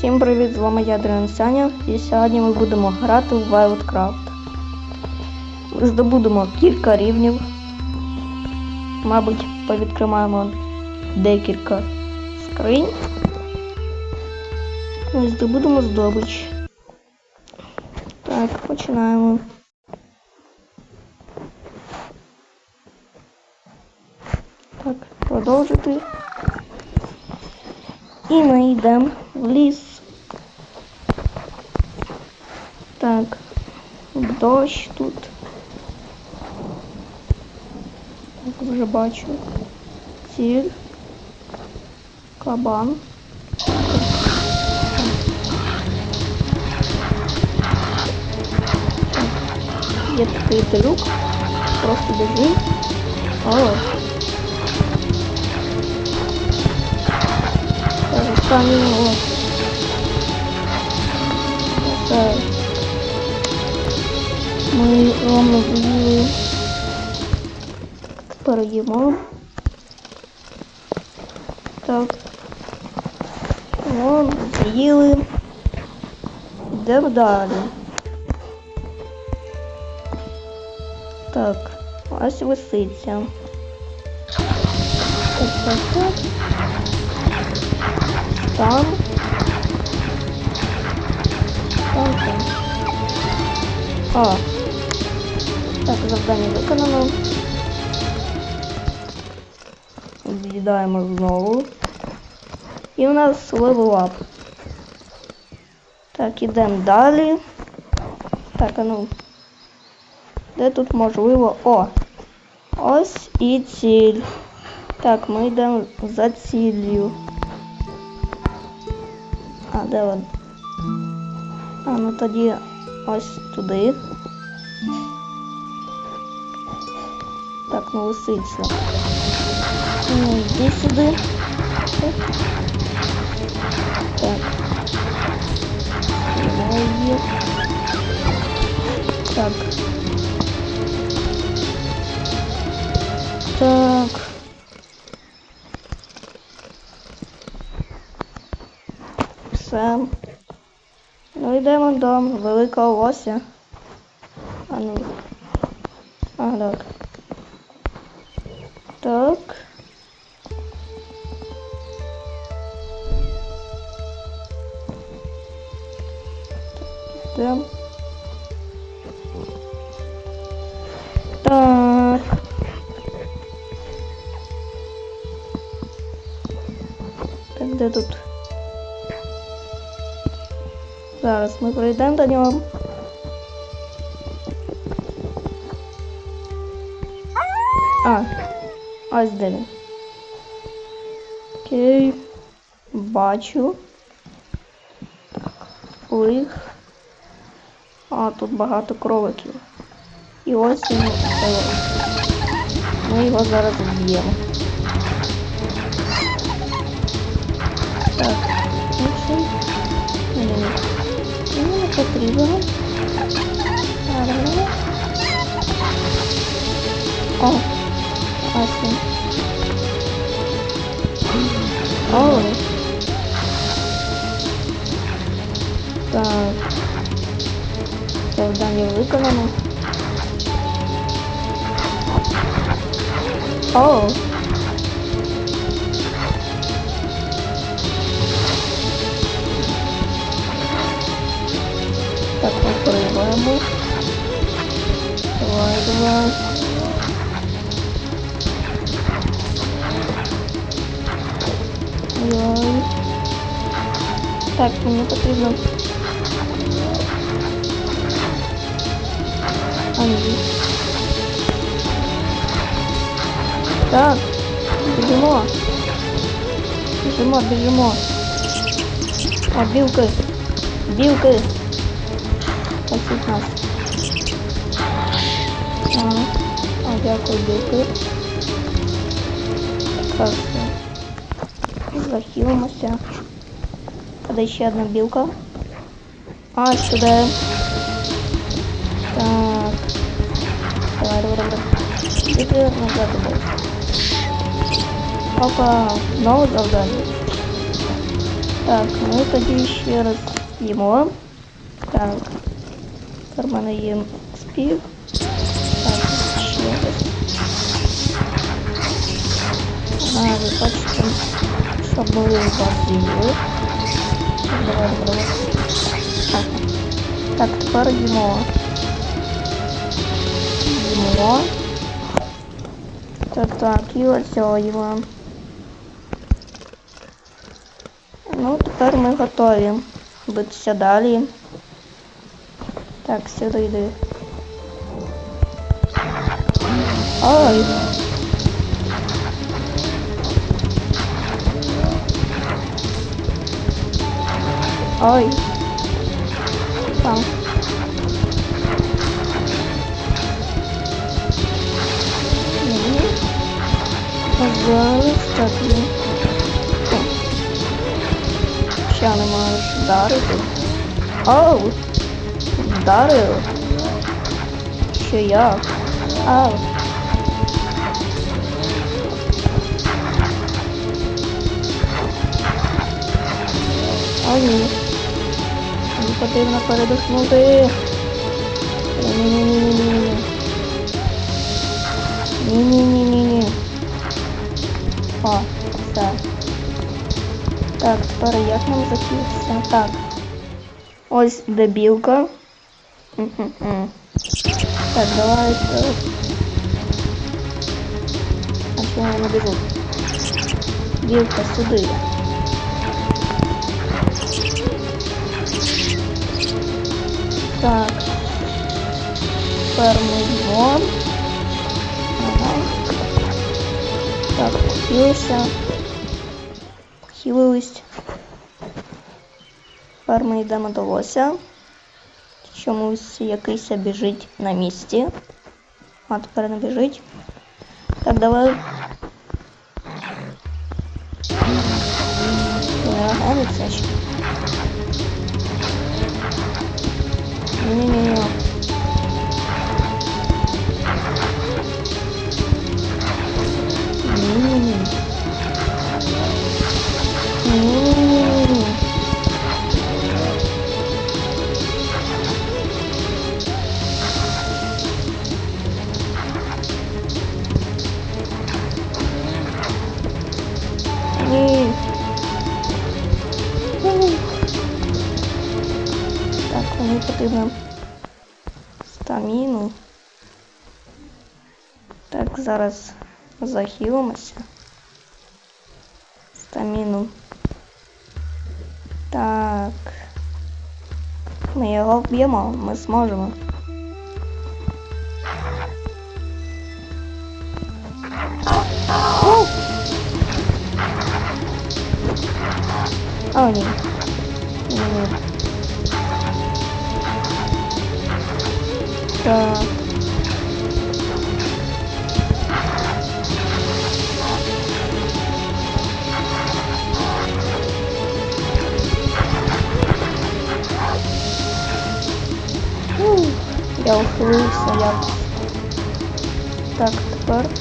Всім привіт, з вами я Дрен Саня, і сьогодні ми будемо грати в Wildcraft. Ми здобудемо кілька рівнів. Мабуть, повідкриваємо декілька скринь. І здобудемо здобич. Так, починаємо. Так, продовжити. І ми йдемо в ліс. Так, дощ тут. Так, вже бачу. Ціль. Кабан. Так, Є такий трюк. Просто біжи. О, Так, там їмо. Так. Вон, з'їли. Йдемо. Так, ось. Так, так, так. Там. Там, там. А. Так, завдання виконано. З'їдаємо знову. І у нас левелап. Так, ідемо далі. Так, а ну. Де тут можливо? О! Ось і ціль. Так, ми йдемо за ціллю. А, де він? А, ну тоді ось туди. Так, ну лисиця. Ну, йди сюди. Так. Так. Так. Так. Все. Ну йдемо до великого лося. А ну. А, так. Так. Йдемо. Так. Де тут? Зараз ми прийдемо до нього. А, ось де він. Окей. Бачу. Плих. А, тут багато кроликів. І ось він. Ми його зараз вб'ємо. Так, інший. Ні, ні, ні. Мені не потрібно. О, ось він. О. Так. Завдання виконано. О. Так, ми переймаємо. Давай, давай. Ой. Так, мені потрібно. А, ні. Так, біжимо. Біжимо, біжимо. О, білки. Білки. Спасіть нас. А, а дякую, білки. Так, все. Захилимося. А де ще одна білка? А, сюди. Так. Давай, давай, давай. Іди назад іди. Опа, знову завдання. Так, ми тоді ще раз їмо. Так. Тепер в мене є спів. Так, ще раз. А, ви бачите, щоб були у вас з'їли. Так, давай, давай. Так. Так, тепер їмо. Їмо. Так, так, і оцього їмо. Ну, тепер ми готові битися далі. Так, сюди йди. Ой. Ой. Там. Зараз так є. О. Ще не можеш вдарити. Оу! Вдарив. Ще як? Ау. О, ні. Мені потрібно передихнути. Ні-ні-ні-ні-ні. Ні-ні-ні-ні-ні. Все. Так, тепер як нам закінчиться? Так. Ось дебілка. М-м-м. Так, давайте. А чому я не біжу? Білка сюди. Так. Тепер ми йдемо. Ага. Так, похилився. Похилились. Тепер ми йдемо до лося. Чомусь якийсь біжить на місці. А тепер не біжить. Так, давай. Не ще. Ні-ні-ні. стаміну. Так, зараз захилимося. Стаміну. Так. Ми його вб'ємо, ми зможемо. О! О, ні. Ні, ні. Так. Я ухилився я. Так, тепер.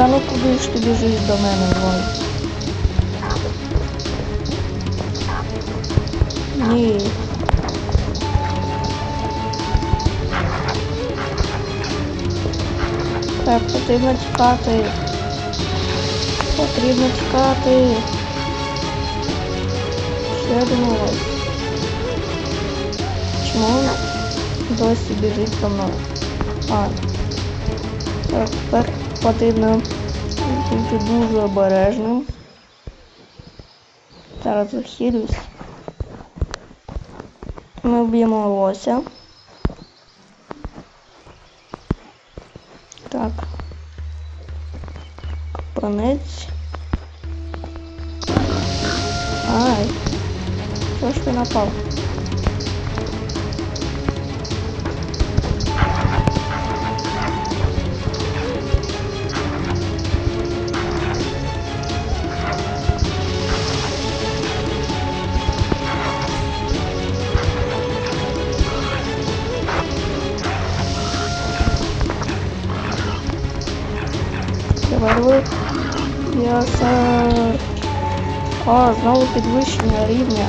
Та ну куди ж ти біжиш до мене, Іван? Ні. Так, потрібно тікати. Потрібно тікати. Ще один ось. Чому досі біжить за мною? А. Так, тепер потрібно бути дуже обережним. Зараз захилюсь. Ми вб'ємо лося. Так. Конець. Ай. Чого ж ти напав? Знову підвищення рівня.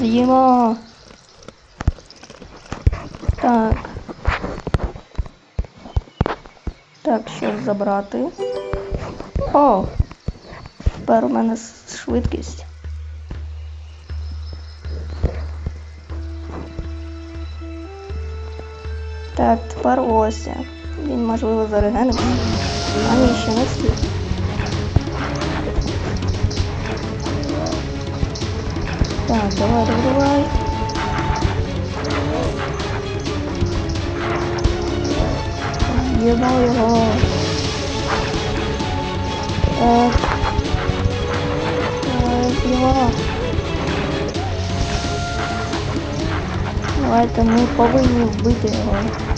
З'їмо. Так. Так, що забрати? О! Тепер у мене швидкість. Так, тепер ось. Він можливо зарегенить. А ні, ще не встиг. Так, давай, давай, давай. Їмо його. Так. Так, його. Давайте ми повинні вбити його. Ай.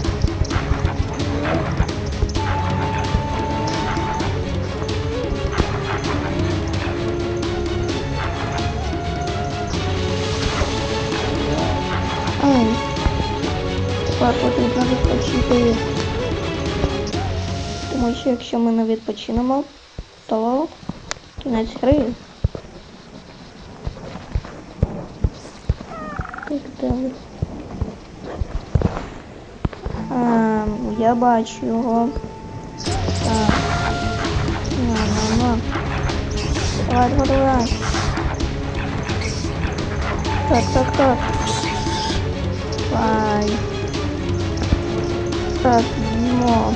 Тепер потрібно відпочити. Тому що якщо ми не відпочинемо, то кінець гри. Так далі. Ем, я бачу його. Так. На. Давай, давай, давай. Так, так, так. Давай. Так, їмо.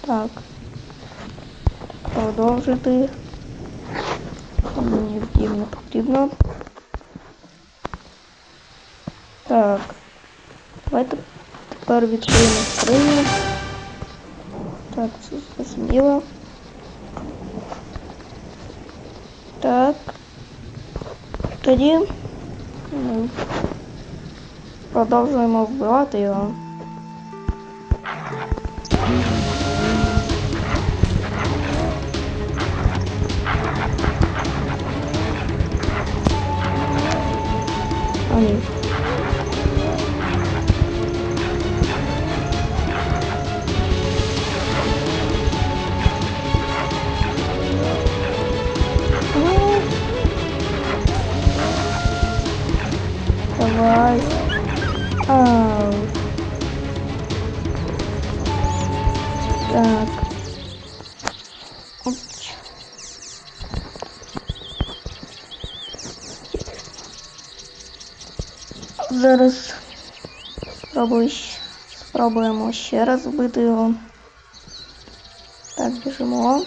Так. Продовжити. Мені вдів не потрібно. Так. Давайте тепер відкриємо скриню. Так, це зрозуміло. Так. Тоді ми Продовжуємо вбивати його. А ні. Зараз спробую, спробуємо ще раз вбити його. Так, біжимо.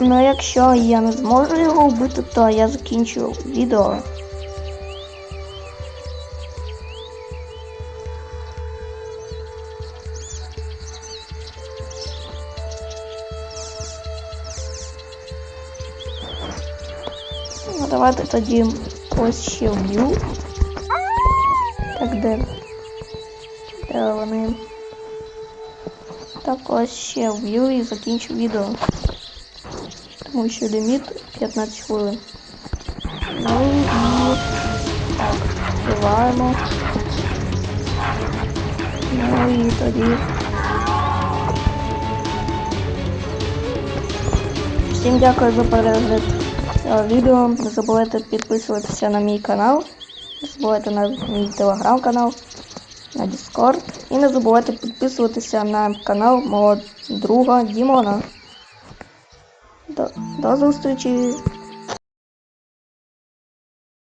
Ну, якщо я не зможу його вбити, то я закінчу відео. Ну, давайте тоді ось ще вб'ю. Так, де? Де вони? Так, ось ще вб'ю і закінчу відео. Тому що ліміт 15 хвилин. Ну і так, вбиваємо. Ну і тоді. Всім дякую за перегляд відео. Не забувайте підписуватися на мій канал. Не забувайте на мій телеграм-канал, на Discord. І не забувайте підписуватися на канал мого друга Дімона. До, до зустрічі!